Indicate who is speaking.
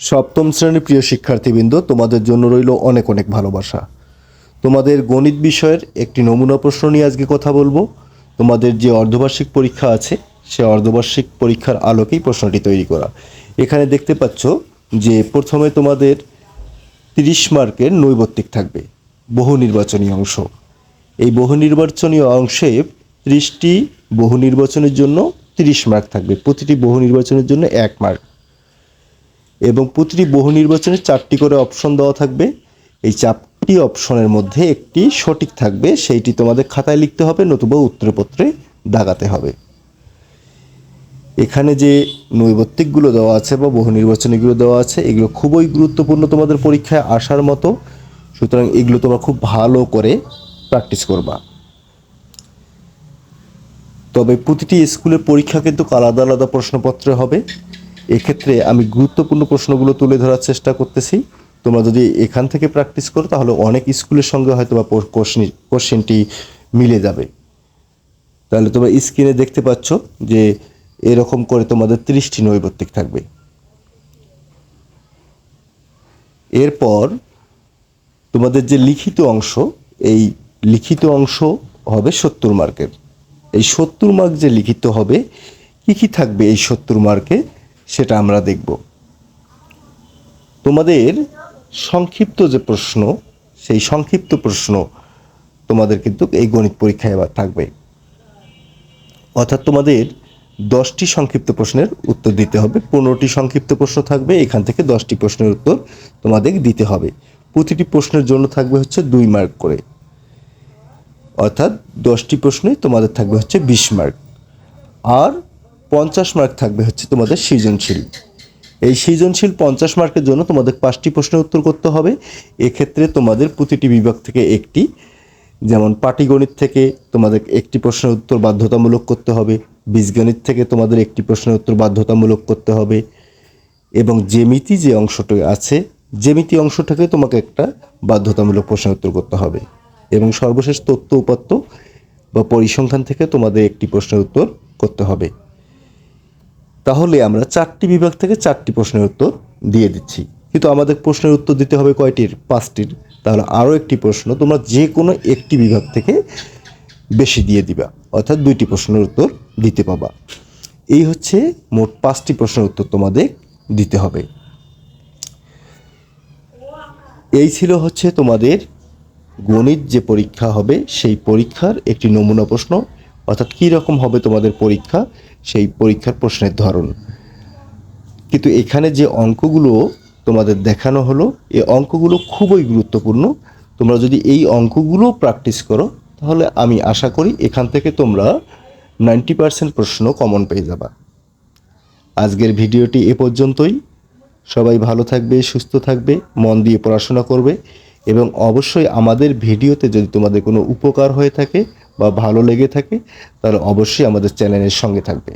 Speaker 1: সপ্তম শ্রেণির প্রিয় শিক্ষার্থীবৃন্দ, তোমাদের জন্য রইল অনেক অনেক ভালোবাসা। তোমাদের গণিত বিষয়ের একটি নমুনা প্রশ্ন নিয়ে আজকে কথা বলব। তোমাদের যে অর্ধবার্ষিক পরীক্ষা আছে, সে অর্ধবার্ষিক পরীক্ষার আলোকেই প্রশ্নটি তৈরি করা। এখানে দেখতে পাচ্ছ যে প্রথমে তোমাদের তিরিশ মার্কের নৈবত্তিক থাকবে, বহু নির্বাচনী অংশ। এই বহু নির্বাচনী অংশে ত্রিশটি বহু নির্বাচনের জন্য তিরিশ মার্ক থাকবে। প্রতিটি বহু নির্বাচনের জন্য এক মার্ক। এবং প্রতিটি বহু নির্বাচনে চারটি করে অপশন দেওয়া থাকবে। এই চারটি অপশনের মধ্যে একটি সঠিক থাকবে, সেইটি তোমাদের খাতায় লিখতে হবে, নতুবা উত্তরপত্রে দাগাতে হবে। এখানে যে নৈবত্তিকগুলো দেওয়া আছে বা বহু নির্বাচনীগুলো দেওয়া আছে, এগুলো খুবই গুরুত্বপূর্ণ তোমাদের পরীক্ষায় আসার মতো। সুতরাং এগুলো তোমরা খুব ভালো করে প্র্যাকটিস করবা। তবে প্রতিটি স্কুলের পরীক্ষা কিন্তু আলাদা আলাদা প্রশ্নপত্রে হবে। এক্ষেত্রে আমি গুরুত্বপূর্ণ প্রশ্নগুলো তুলে ধরার চেষ্টা করতেছি। তোমরা যদি এখান থেকে প্র্যাকটিস করো, তাহলে অনেক স্কুলের সঙ্গে হয়তো বা কোশ্চেন কোশ্চেনটি মিলে যাবে। তাহলে তোমরা স্ক্রিনে দেখতে পাচ্ছ যে এরকম করে তোমাদের তিরিশটি নৈবত্তিক থাকবে। এরপর তোমাদের যে লিখিত অংশ, এই লিখিত অংশ হবে সত্তর মার্কের এই সত্তর মার্ক যে লিখিত হবে, কী কী থাকবে এই সত্তর মার্কে সেটা আমরা দেখব। তোমাদের সংক্ষিপ্ত যে প্রশ্ন, সেই সংক্ষিপ্ত প্রশ্ন তোমাদের কিন্তু এই গণিত পরীক্ষায় এবার থাকবে। অর্থাৎ তোমাদের দশটি সংক্ষিপ্ত প্রশ্নের উত্তর দিতে হবে। পনেরোটি সংক্ষিপ্ত প্রশ্ন থাকবে, এখান থেকে দশটি প্রশ্নের উত্তর তোমাদের দিতে হবে। প্রতিটি প্রশ্নের জন্য থাকবে হচ্ছে দুই মার্ক করে। অর্থাৎ দশটি প্রশ্নে তোমাদের থাকবে হচ্ছে বিশ মার্ক। আর পঞ্চাশ মার্ক থাকবে হচ্ছে তোমাদের সৃজনশীল। এই সৃজনশীল পঞ্চাশ মার্কের জন্য তোমাদের পাঁচটি প্রশ্নের উত্তর করতে হবে। এক্ষেত্রে তোমাদের প্রতিটি বিভাগ থেকে একটি, যেমন পাটিগণিত থেকে তোমাদের একটি প্রশ্নের উত্তর বাধ্যতামূলক করতে হবে, বীজগণিত থেকে তোমাদের একটি প্রশ্নের উত্তর বাধ্যতামূলক করতে হবে এবং জেমিতি যে অংশটি আছে জেমিতি অংশটাকে তোমাকে একটা বাধ্যতামূলক প্রশ্নের উত্তর করতে হবে এবং সর্বশেষ তথ্য উপাত্ত বা পরিসংখ্যান থেকে তোমাদের একটি প্রশ্নের উত্তর করতে হবে। তাহলে আমরা চারটি বিভাগ থেকে চারটি প্রশ্নের উত্তর দিয়ে দিচ্ছি। কিন্তু আমাদের প্রশ্নের উত্তর দিতে হবে কয়টির? পাঁচটির। তাহলে আরও একটি প্রশ্ন তোমরা যে কোনো একটি বিভাগ থেকে বেশি দিয়ে দিবা, অর্থাৎ দুইটি প্রশ্নের উত্তর দিতে পাবা। এই হচ্ছে মোট পাঁচটি প্রশ্নের উত্তর তোমাদের দিতে হবে। এই ছিল হচ্ছে তোমাদের গণিত যে পরীক্ষা হবে, সেই পরীক্ষার একটি নমুনা প্রশ্ন। অর্থাৎ কী রকম হবে তোমাদের পরীক্ষা? সেই পরীক্ষার প্রশ্নের ধরন। কিন্তু এখানে যে অঙ্কগুলো তোমাদের দেখানো হলো এই অঙ্কগুলো খুবই গুরুত্বপূর্ণ। তোমরা যদি এই অঙ্কগুলো প্র্যাকটিস করো, তাহলে আমি আশা করি এখান থেকে তোমরা নাইনটি পার্সেন্ট প্রশ্ন কমন পেয়ে যাবা। আজকের ভিডিওটি এ পর্যন্তই। সবাই ভালো থাকবে, সুস্থ থাকবে, মন দিয়ে পড়াশোনা করবে এবং অবশ্যই আমাদের ভিডিওতে যদি তোমাদের কোনো উপকার হয়ে থাকে বা ভালো লেগে থাকে তাহলে অবশ্যই আমাদের চ্যানেলের সঙ্গে থাকবে।